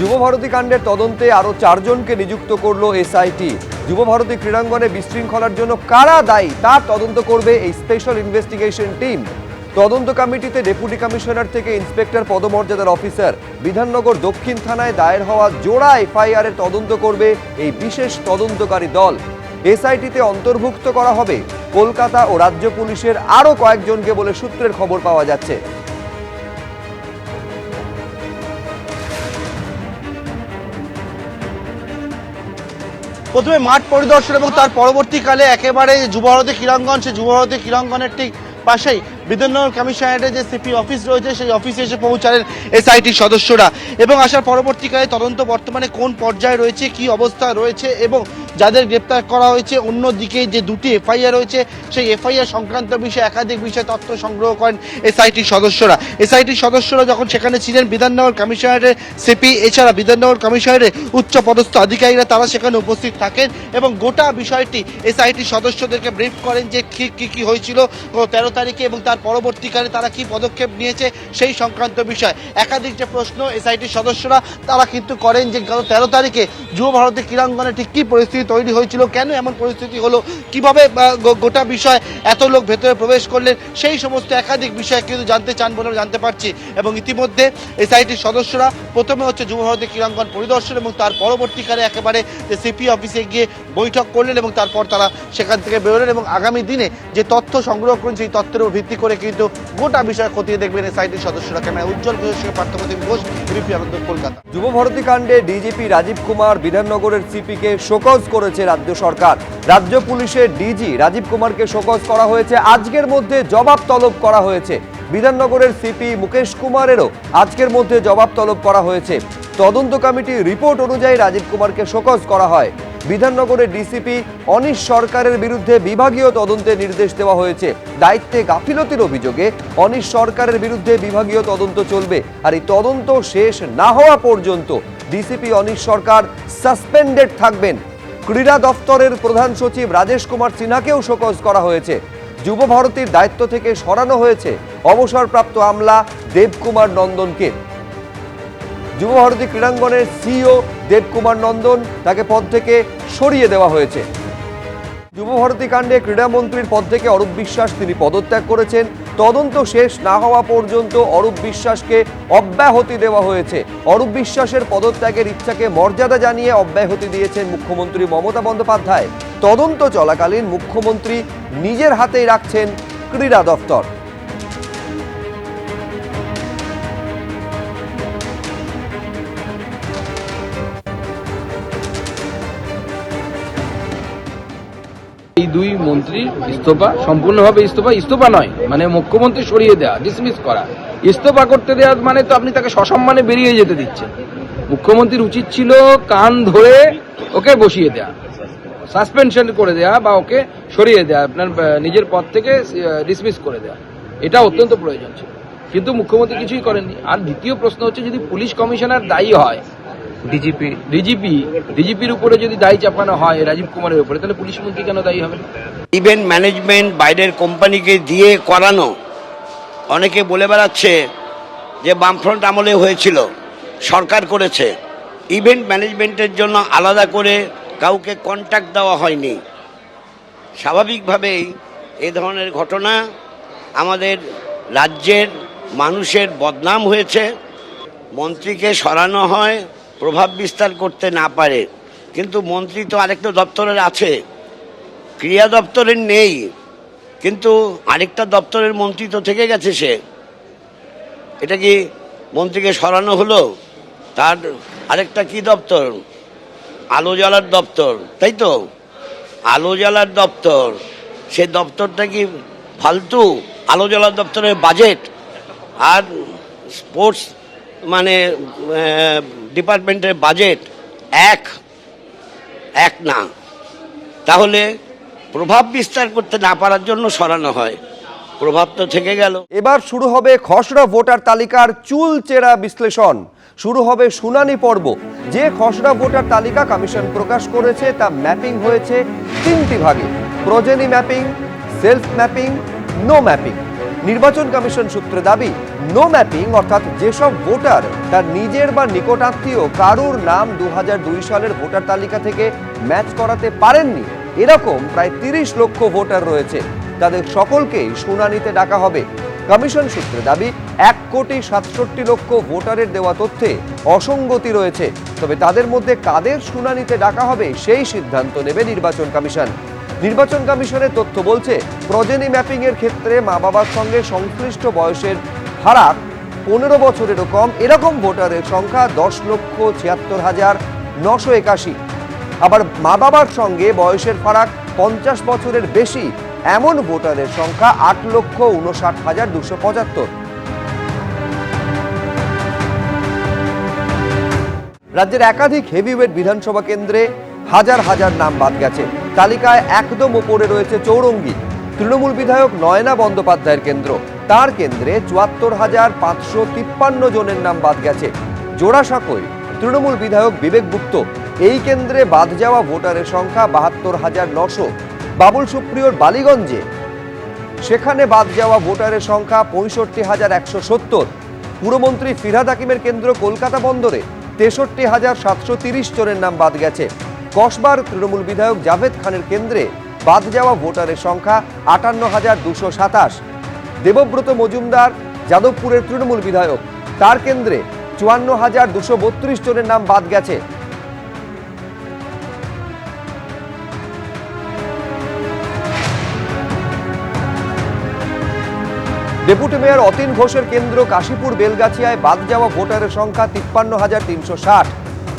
যুবভারতী কাণ্ডের তদন্তে আরও চারজনকে নিযুক্ত করল এসআইটি। যুবভারতী ক্রীড়াঙ্গনে বিশৃঙ্খলার জন্য কারা দায়ী তার তদন্ত করবে এই স্পেশাল ইনভেস্টিগেশন টিম তদন্ত কমিটিতে ডেপুটি কমিশনার থেকে ইন্সপেক্টর পদমর্যাদার অফিসার বিধাননগর দক্ষিণ থানায় দায়ের হওয়া জোড়া এফআইআর এর তদন্ত করবে এই বিশেষ তদন্তকারী দল। এসআইটিতে অন্তর্ভুক্ত করা হবে কলকাতা ও রাজ্য পুলিশের আরও কয়েকজনকে বলে সূত্রের খবর পাওয়া যাচ্ছে। প্রথমে মাঠ পরিদর্শন এবং তার পরবর্তীকালে একেবারে যুবভারতী ক্রীড়াঙ্গন, সেই যুবভারতী ক্রীড়াঙ্গনের ঠিক পাশেই বিধাননগর কমিশনারেটের যে সিপি অফিস রয়েছে, সেই অফিসে এসে পৌঁছালেন এসআইটির সদস্যরা। এবং আসার পরবর্তীকালে তদন্ত বর্তমানে কোন পর্যায়ে রয়েছে, কি অবস্থা রয়েছে এবং যাদের গ্রেপ্তার করা হয়েছে, অন্যদিকে যে দুটি এফআইআর রয়েছে, সেই এফআইআর সংক্রান্ত বিষয়ে, একাধিক বিষয়ে তথ্য সংগ্রহ করেন এসআইটির সদস্যরা। এসআইটির সদস্যরা যখন সেখানে ছিলেন, বিধাননগর কমিশনারের সিপি, এছাড়া বিধাননগর কমিশনারের উচ্চ পদস্থ আধিকারিকরা তারা সেখানে উপস্থিত থাকেন এবং গোটা বিষয়টি এসআইটির সদস্যদেরকে ব্রিফ করেন যে কি কি কি হয়েছিল তেরো তারিখে এবং তার পরবর্তীকালে তারা কি পদক্ষেপ নিয়েছে সেই সংক্রান্ত বিষয়। একাধিক যে প্রশ্ন এসআইটির সদস্যরা, তারা কিন্তু করেন যে গত তেরো তারিখে যুব ভারতের ক্রীড়াঙ্গনে ঠিক কি পরিস্থিতি তৈরি হয়েছিল, কেন এমন পরিস্থিতি হলো, কীভাবে গোটা বিষয় এত লোক ভেতরে প্রবেশ করলেন, সেই সমস্ত একাধিক বিষয় কিন্তু জানতে চান বলে জানতে পারছি। এবং ইতিমধ্যে এসআইটির সদস্যরা, প্রথমে হচ্ছে যুব ভারতী ক্রীড়াঙ্গন পরিদর্শন এবং তার পরবর্তীকালে একেবারে সিপি অফিসে গিয়ে বৈঠক করলেন এবং তারপর তারা সেখান থেকে বেরোলেন এবং আগামী দিনে যে তথ্য সংগ্রহ করেন, সেই তথ্যের উপর ভিত্তি করে কিন্তু গোটা বিষয় খতিয়ে দেখবেন এসআইটির সদস্যরা। ক্যামেরা উজ্জ্বল ঘোষের পার্থপ্রতিম ঘোষ বিপি আনন্দ কলকাতা। যুবভারতী কাণ্ডে ডিজিপি রাজীব কুমার, বিধাননগরের সিপিকে শোকজ করেছে রাজ্য সরকার। রাজ্য পুলিশের ডিজি রাজীব কুমারকে শোকজ করা হয়েছে। আজকের মধ্যে জবাব তলব করা হয়েছে। বিধাননগরের সিপি মুকেশ কুমারেরও আজকের মধ্যে জবাব তলব করা হয়েছে। তদন্ত কমিটির রিপোর্ট অনুযায়ী রাজীব কুমারকে শোকজ করা হয়। বিধাননগরের ডিসিপি অনিশ সরকারের বিরুদ্ধে বিভাগীয় তদন্তের নির্দেশ দেওয়া হয়েছে। দায়িত্বে গাফিলতির অভিযোগে অনিশ সরকারের বিরুদ্ধে বিভাগীয় তদন্ত চলবে। আর এই তদন্ত শেষ না হওয়া পর্যন্ত ডিসিপি অনিশ সরকার সাসপেন্ডেড থাকবেন। ক্রীড়া দফতরের প্রধান সচিব রাজেশ কুমার সিনহাকেও শোকজ করা হয়েছে। যুব ভারতীর দায়িত্ব থেকে সরানো হয়েছে অবসরপ্রাপ্ত আমলা দেবকুমার নন্দনকে। যুবভারতী ক্রীড়াঙ্গনের সিইও দেবকুমার নন্দন তাকে পদ থেকে সরিয়ে দেওয়া হয়েছে। যুবভারতী কাণ্ডে ক্রীড়ামন্ত্রীর পদ থেকে অরূপ বিশ্বাস তিনি পদত্যাগ করেছেন। তদন্ত শেষ না হওয়া পর্যন্ত অরূপ বিশ্বাসকে অব্যাহতি দেওয়া হয়েছে। অরূপ বিশ্বাসের পদত্যাগের ইচ্ছাকে মর্যাদা জানিয়ে অব্যাহতি দিয়েছেন মুখ্যমন্ত্রী মমতা বন্দ্যোপাধ্যায়। তদন্ত চলাকালীন মুখ্যমন্ত্রী নিজের হাতেই রাখছেন ক্রীড়া দফতর। দুই মন্ত্রীর ইস্তফা, সম্পূর্ণভাবে ইস্তফা ইস্তফা নয় মানে মুখ্যমন্ত্রী সরিয়ে দেওয়া ডিসমিস করা। ইস্তফা করতে দেওয়া মানে তো আপনি তাকে সসম্মানে বেরিয়ে যেতে দিচ্ছেন। মুখ্যমন্ত্রীর উচিত ছিল কান ধরে ওকে বসিয়ে দেওয়া সাসপেনশন করে দেওয়া বা ওকে সরিয়ে দেওয়া আপনার নিজের পদ থেকে ডিসমিস করে দেওয়া এটা অত্যন্ত প্রয়োজন ছিল। কিন্তু মুখ্যমন্ত্রী কিছুই করেননি। আর দ্বিতীয় প্রশ্ন হচ্ছে, যদি পুলিশ কমিশনার দায়ী হয় ডিজিপি ডিজিপি ডিজিপির উপরে যদি দায়ী চাপানো হয় রাজীব কুমারের উপরে তাহলে পুলিশ মন্ত্রী কেন দায়ী হবে? ইভেন্ট ম্যানেজমেন্ট বাইরের কোম্পানিকে দিয়ে করানো অনেকে বলে বেড়াচ্ছে যে বামফ্রন্ট আমলে হয়েছিল সরকার করেছে। ইভেন্ট ম্যানেজমেন্টের জন্য আলাদা করে কাউকে কন্ট্যাক্ট দেওয়া হয়নি। স্বাভাবিকভাবেই এ ধরনের ঘটনা আমাদের রাজ্যের মানুষের বদনাম হয়েছে। মন্ত্রীকে সরানো হয় প্রভাব বিস্তার করতে না পারে। কিন্তু মন্ত্রী তো আরেকটা দপ্তরের আছে। ক্রিয়া দপ্তরের নেই। কিন্তু আরেকটা দপ্তরের মন্ত্রী তো থেকে গেছে সে। এটা কি মন্ত্রীকে সরানো হলো? তার আরেকটা কি দপ্তর? আলো জ্বালার দপ্তর, তাই তো? আলো জ্বালার দপ্তর। সে দপ্তরটা কি ফালতু? আলো জ্বালার দপ্তরের বাজেট। আর স্পোর্টস মানে ডিপার্টমেন্টের বাজেট এক এক না। তাহলে প্রভাব বিস্তার করতে না পারার জন্য সরানো হয়। প্রভাব তো থেকে গেল। এবার শুরু হবে খসড়া ভোটার তালিকার চুল চেরা বিশ্লেষণ। শুরু হবে শুনানি পর্ব। যে খসড়া ভোটার তালিকা কমিশন প্রকাশ করেছে, তা ম্যাপিং হয়েছে তিনটি ভাগে। Progeny mapping, self mapping, no mapping. নির্বাচন কমিশন সূত্রে দাবি নো ম্যাপিং অর্থাৎ যেসব ভোটার তার নিজের বা নিকটাত্মীয় কারুর নাম দু সালের ভোটার তালিকা থেকে ম্যাচ করাতে পারেননি, এরকম প্রায় তিরিশ লক্ষ ভোটার রয়েছে। তাদের সকলকেই শুনানিতে ডাকা হবে। কমিশন সূত্রে দাবি, এক কোটি সাতষট্টি লক্ষ ভোটারের দেওয়া তথ্যে অসঙ্গতি রয়েছে। তবে তাদের মধ্যে কাদের শুনানিতে ডাকা হবে সেই সিদ্ধান্ত নেবে নির্বাচন কমিশন। নির্বাচন কমিশনের তথ্য বলছে, প্রজেনি ম্যাপিং এর ক্ষেত্রে মা বাবার সঙ্গে সংশ্লিষ্ট বয়সের ফারাক পনেরো বছরেরও কম। এরকম ভোটারের সংখ্যা দশ লক্ষ ছিয়াত্তর হাজার নশো একাশি। আবার মা বাবার সঙ্গে বয়সের ফারাক পঞ্চাশ বছরের বেশি, এমন ভোটারের সংখ্যা আট লক্ষ উনষাট হাজার দুশো পঁচাত্তর। রাজ্যের একাধিক হেভিওয়েট বিধানসভা কেন্দ্রে হাজার হাজার নাম বাদ গেছে। তালিকায় একদম ওপরে রয়েছে চৌরঙ্গি। তৃণমূল বিধায়ক নয়না বন্দ্যোপাধ্যায়ের কেন্দ্র। তার কেন্দ্রে চুয়াত্তর হাজার পাঁচশো তিপ্পান্ন জনের নাম বাদ গেছে। জোড়াসাঁকোয় তৃণমূল বিধায়ক বিবেক গুপ্ত। এই কেন্দ্রে বাদ যাওয়া ভোটারের সংখ্যা বাহাত্তর হাজার নশো। বাবুল সুপ্রিয়র বালিগঞ্জে সেখানে বাদ যাওয়া ভোটারের সংখ্যা পঁয়ষট্টি হাজার একশো সত্তর। পুরমন্ত্রী ফিরহাদ হাকিমের কেন্দ্র কলকাতা বন্দরে তেষট্টি হাজার সাতশো তিরিশ জনের নাম বাদ গেছে। কসবার তৃণমূল বিধায়ক জাভেদ খানের কেন্দ্রে বাদ যাওয়া ভোটারের সংখ্যা আটান্ন হাজার দুশো সাতাশ। দেবব্রত মজুমদার, যাদবপুরের তৃণমূল বিধায়ক, তার কেন্দ্রে চুয়ান্ন হাজার দুশো বত্রিশ জনের নাম বাদ গেছে। ডেপুটি মেয়র অতীন ঘোষের কেন্দ্র কাশীপুর বেলগাছিয়ায় বাদ যাওয়া ভোটারের সংখ্যা তিপ্পান্ন হাজার তিনশো ষাট।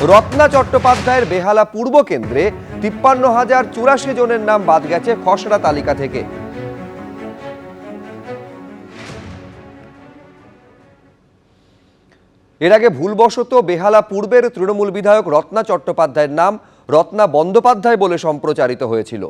রত্না চট্টোপাধ্যায়ের বেহালা পূর্ব কেন্দ্রে তিপ্পান্ন হাজার চুরাশি জনের নাম বাদ গেছে খসড়া তালিকা থেকে। এর আগে ভুলবশত বেহালা পূর্বের তৃণমূল বিধায়ক রত্না চট্টোপাধ্যায়ের নাম রত্না বন্দ্যোপাধ্যায় বলে সম্প্রচারিত হয়েছিল।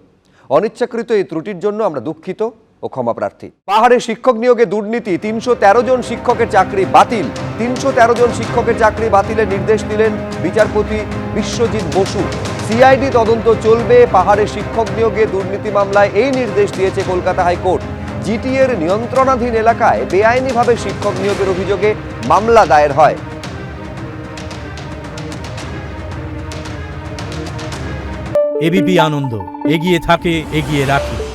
অনিচ্ছাকৃত এই ত্রুটির জন্য আমরা দুঃখিত। ও ক্ষমা প্রার্থী। পাহাড়ে শিক্ষক নিয়োগে দুর্নীতি, তিনশো তেরো জন শিক্ষকের চাকরি বাতিল। তিনশো তেরো জন শিক্ষকের চাকরি বাতিলের নির্দেশ দিলেন বিচারপতি বিশ্বজিৎ বসু। সিআইডি তদন্ত চলবে, পাহাড়ে শিক্ষক নিয়োগে দুর্নীতি মামলায় এই নির্দেশ দিয়েছে কলকাতা হাইকোর্ট। জিটিএর নিয়ন্ত্রণাধীন এলাকায় বেআইনিভাবে শিক্ষক নিয়োগের অভিযোগে মামলা দায়ের হয়। এবিপি আনন্দ, এগিয়ে থাকে, এগিয়ে রাখে।